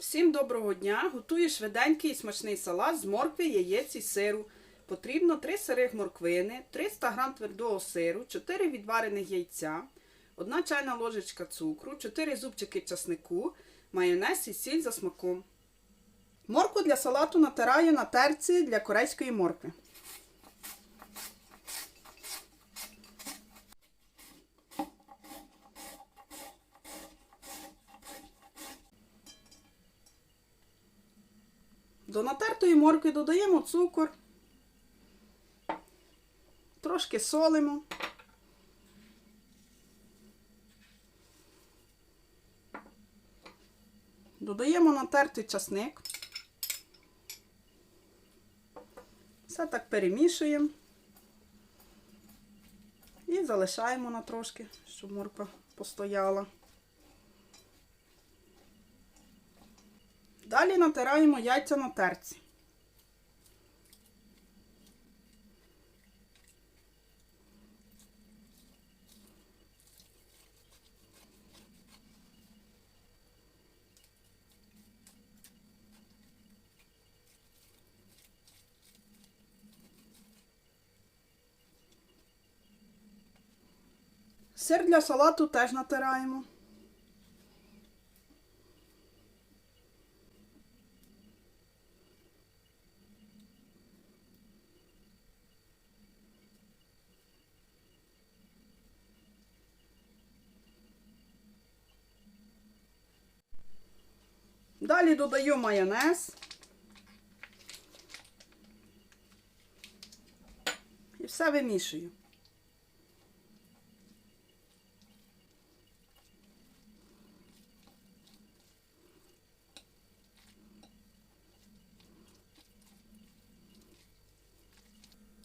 Всім доброго дня! Готую швиденький і смачний салат з моркви, яєць і сиру. Потрібно 3 сирих морквини, 300 г твердого сиру, 4 відварених яйця, 1 чайна ложечка цукру, 4 зубчики часнику, майонез і сіль за смаком. Морку для салату натираю на терці для корейської моркви. До натертої моркви додаємо цукор, трошки солимо. Додаємо натертий часник. Все так перемішуємо і залишаємо на трошки, щоб морква постояла. Далі натираємо яйця на терці. Сир для салату теж натираємо. Далі додаю майонез. І все вимішую.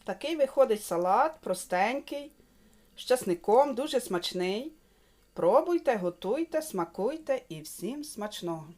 Такий виходить салат, простенький, з часником, дуже смачний. Пробуйте, готуйте, смакуйте і всім смачного!